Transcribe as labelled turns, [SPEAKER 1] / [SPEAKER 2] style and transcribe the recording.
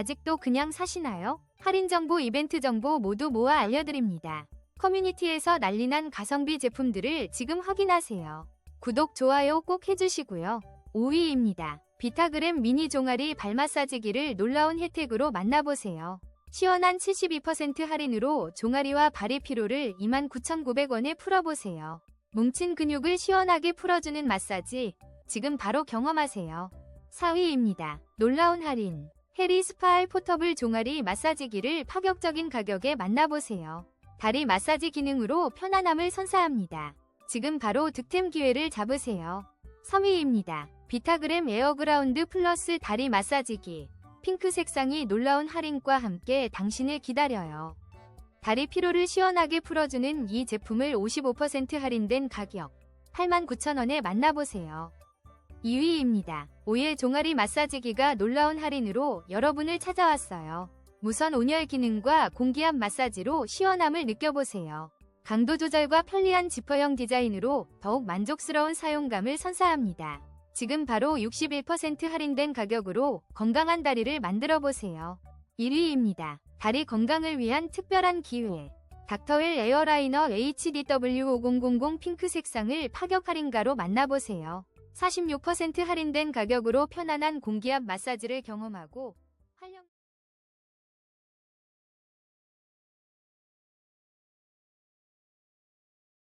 [SPEAKER 1] 아직도 그냥 사시나요? 할인 정보, 이벤트 정보 모두 모아 알려드립니다. 커뮤니티에서 난리난 가성비 제품들을 지금 확인하세요. 구독, 좋아요 꼭 해주시고요. 5위입니다. 비타그램 미니 종아리 발 마사지기를 놀라운 혜택으로 만나보세요. 시원한 72% 할인으로 종아리와 발의 피로를 29,900원에 풀어보세요. 뭉친 근육을 시원하게 풀어주는 마사지, 지금 바로 경험하세요. 4위입니다. 놀라운 할인. 해리 스파알 포터블 종아리 마사지기를 파격적인 가격에 만나보세요. 다리 마사지 기능으로 편안함을 선사합니다. 지금 바로 득템 기회를 잡으세요. 3위입니다. 비타그램 에어그라운드 플러스 다리 마사지기. 핑크 색상이 놀라운 할인과 함께 당신을 기다려요. 다리 피로를 시원하게 풀어주는 이 제품을 55% 할인된 가격 89,000원에 만나보세요. 2위입니다. 오일 종아리 마사지기가 놀라운 할인으로 여러분을 찾아왔어요. 무선 온열 기능과 공기압 마사지로 시원함을 느껴보세요. 강도 조절과 편리한 지퍼형 디자인으로 더욱 만족스러운 사용감을 선사합니다. 지금 바로 61% 할인된 가격으로 건강한 다리를 만들어 보세요. 1위입니다. 다리 건강을 위한 특별한 기회. 닥터웰 에어라이너 HDW5000 핑크 색상을 파격 할인가로 만나보세요. 46% 할인된 가격으로 편안한 공기압 마사지를 경험하고